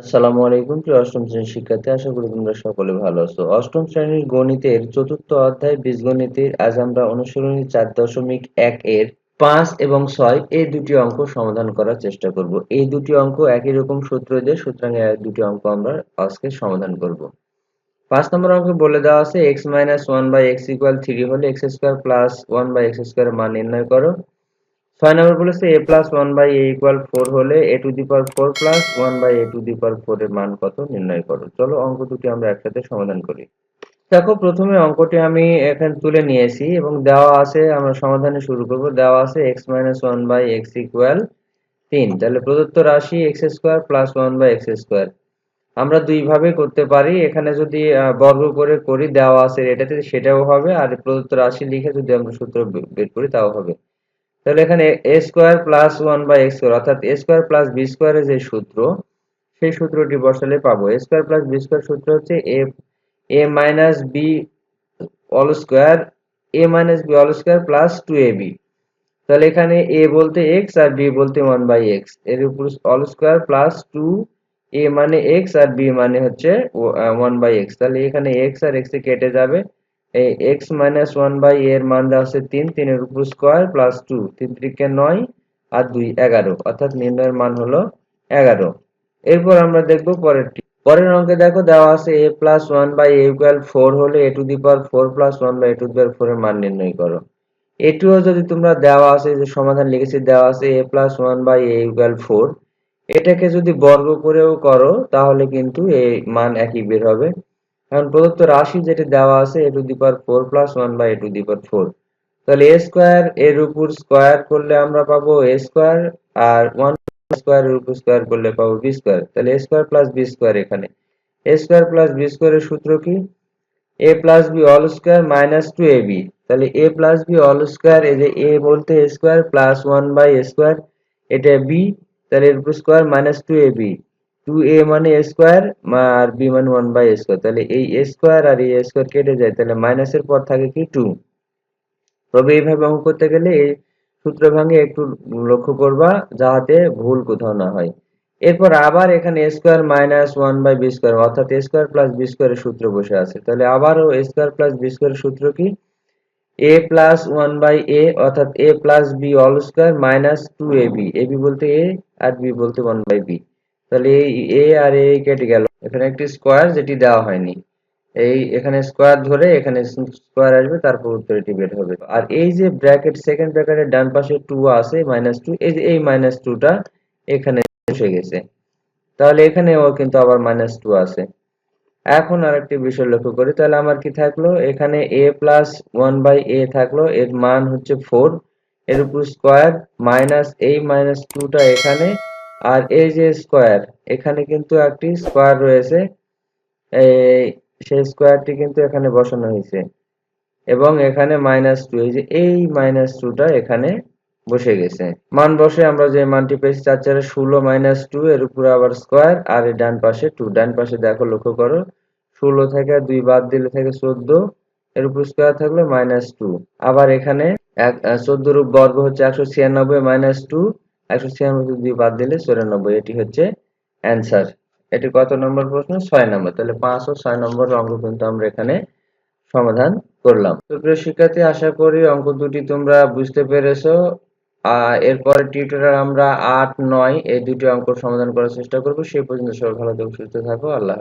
আসসালামু আলাইকুম প্রিয় অষ্টম শ্রেণির শিক্ষার্থী, আশা করি তোমরা সকলে ভালো আছো। অষ্টম শ্রেণির গণিতের চতুর্থ অধ্যায় বীজগণিতের আজ আমরা অনুশীলনী চার দশমিক এক এর পাঁচ এবং ছয় এই দুটি অঙ্ক সমাধান করার চেষ্টা করব। এই দুটি অঙ্ক একই রকম সূত্র দিয়ে, সুতরাং দুটি অঙ্ক আমরা আজকে সমাধান করব। পাঁচ নম্বর অঙ্কে বলে দেওয়া আছে, X minus one by X equal three হলে X square plus one by X square মান নির্ণয় করো। ছয় নম্বর বলেছে A plus one by A equal four হলে A to the power four plus one by A to the power four এর মান কত নির্ণয় করো। চলো অঙ্ক দুটি আমরা একসাথে সমাধান করি। দেখো, প্রথমে অঙ্কটি আমি এখানে তুলে নিয়েছি এবং দেওয়া আছে, আমরা সমাধানে শুরু করব। দেওয়া আছে X minus one by X equal তিন। তাহলে প্রদত্ত রাশি X square plus one by X square আমরা দুইভাবে করতে পারি। এখানে যদি বর্গ করে করি, দেওয়া আছে এটাতে সেটাও হবে। আর প্রদত্ত রাশি লিখে যদি আমরা সূত্র বের করি, তাও হবে। তাহলে এখানে A square plus one by X square অর্থাৎ এ স্কোয়ার প্লাস বি স্কোয়ারের যে সূত্র, সেই সূত্রটি বসালে পাবো। A square plus B square সূত্র হচ্ছে A A minus B all square A minus B all square plus two A B তাহলে এখানে এ বলতে এক্স আর বি বলতে ওয়ান বাই এক্সের উপর all square plus two A মানে এক্স আর বি মানে হচ্ছে ওয়ান বাই এক্স তাহলে এখানে এক্স আর এক্স কেটে যাবে। এই এক্স মাইনাস ওয়ান বাই এর মান দেওয়া আছে তিন, তিনের উপর স্কোয়ার প্লাস টু তিন ত্রিকে নয় আর দুই এগারো, অর্থাৎ নির্ণয়ের মান হলো এগারো। এরপর আমরা দেখব পরেরটি পরের অঙ্কে দেখো দেওয়া আছে A plus one by A equal four হলে A to the power four plus one by A to the power four এর মান নির্ণয় করো। এটিও যদি তোমরা দেওয়া আছে, যে সমাধান লিখেছি, দেওয়া আছে A plus one by A equal four এটাকে যদি বর্গ করেও করো, তাহলে কিন্তু এই মান একই বের হবে। কারণ প্রদত্ত রাশি যেটা দেওয়া আছে A to the power four plus one by A to the power four তাহলে এ স্কোয়ার এর উপর স্কোয়ার করলে আমরা পাবো এ স্কোয়ার আর ওয়ান স্কোয়ার এর উপর স্কোয়ার করলে পাবো বি স্কোয়ার তাহলে A square plus B square এখানে। এ স্কোয়ার প্লাস বি স্কোয়ারের সূত্র কি? A plus B all square minus two A B তাহলে A plus B all square এই যে এ বলতে square plus one by square এটা বি তাহলে এর উপর square minus two A B two A মানে এ স্কোয়ার আর বি মানে ওয়ান বাই এ স্কোয়ার তাহলে এই এ স্কোয়ার আর এই এ স্কোয়ার কেটে যায়, তাহলে মাইনাসের পর থাকে কি টু তবে এইভাবে অঙ্ক করতে গেলে এই সূত্র ভাঙে একটু লক্ষ্য করবা যাতে ভুল কোথাও না হয়। এরপর আবার এখানে square minus one by B square অর্থাৎ স্কোয়ার প্লাস বি স্কোয়ারের সূত্র বসে আছে। তাহলে আবারও স্কোয়ার প্লাস বি স্কোয়ারের সূত্র কি? A plus one by A অর্থাৎ A plus B all square minus two A B A B বলতে এ আর বি বলতে ওয়ান বাই বি তাহলে এই এ আর এ কেটে গেল। এখানে একটি স্কোয়ার যেটি দেওয়া হয়নি। এই এখানে স্কোয়ার ধরে এখানে স্কোয়ার আসবে, তারপর উত্তর এটি বের হবে। আর এই যে ব্র্যাকেট সেকেন্ড ব্র্যাকেটের ডান পাশে টু আছে মাইনাস টু এই যে এই মাইনাস টুটা এখানে বসে গেছে। তাহলে এখানেও কিন্তু আবার মাইনাস টু আছে। এখন আরেকটি বিষয় লক্ষ্য করি। তাহলে আমার কি থাকল? এখানে A plus one by A থাকল। এর মান হচ্ছে ফোর এর উপর স্কোয়ার মাইনাস এই মাইনাস টুটা এখানে আর এই যে স্কোয়ার এখানে কিন্তু একটি স্কোয়ার রয়েছে। এই, সেই স্কোয়ারটি কিন্তু এখানে বসানো হয়েছে। এবং এখানে মাইনাস টু এই যে এই মাইনাস টুটা এখানে বসে গেছে। মান বসে আমরা যে মানটি পেয়েছি চার চারে ষোলো মাইনাস টু এর উপরে আবার স্কোয়ার আর এই ডান পাশে টু ডান পাশে দেখো, লক্ষ্য করো, ষোলো থেকে দুই বাদ দিলে থেকে চোদ্দ, এর উপর স্কোয়ার থাকলে মাইনাস টু আবার এখানে চোদ্দ রূপ বর্গ হচ্ছে একশো ছিয়ানব্বই মাইনাস টু একশো ছিয়ানব্বই দুই বাদ দিলে চুরানব্বই, এটি হচ্ছে অ্যান্সার এটি কত নম্বর প্রশ্ন? ছয় নম্বর। তাহলে পাঁচ ও ছয় নম্বর অঙ্ক কিন্তু আমরা এখানে সমাধান করলাম। তো প্রিয় শিক্ষার্থী, আশা করি অঙ্ক দুটি তোমরা বুঝতে পেরেছ। এরপরে টিউটোরিয়াল আমরা আট, নয় এই দুটি অঙ্ক সমাধান করার চেষ্টা করব। সেই পর্যন্ত সবাই ভালো থাকো, সুস্থ থাকো। আল্লাহ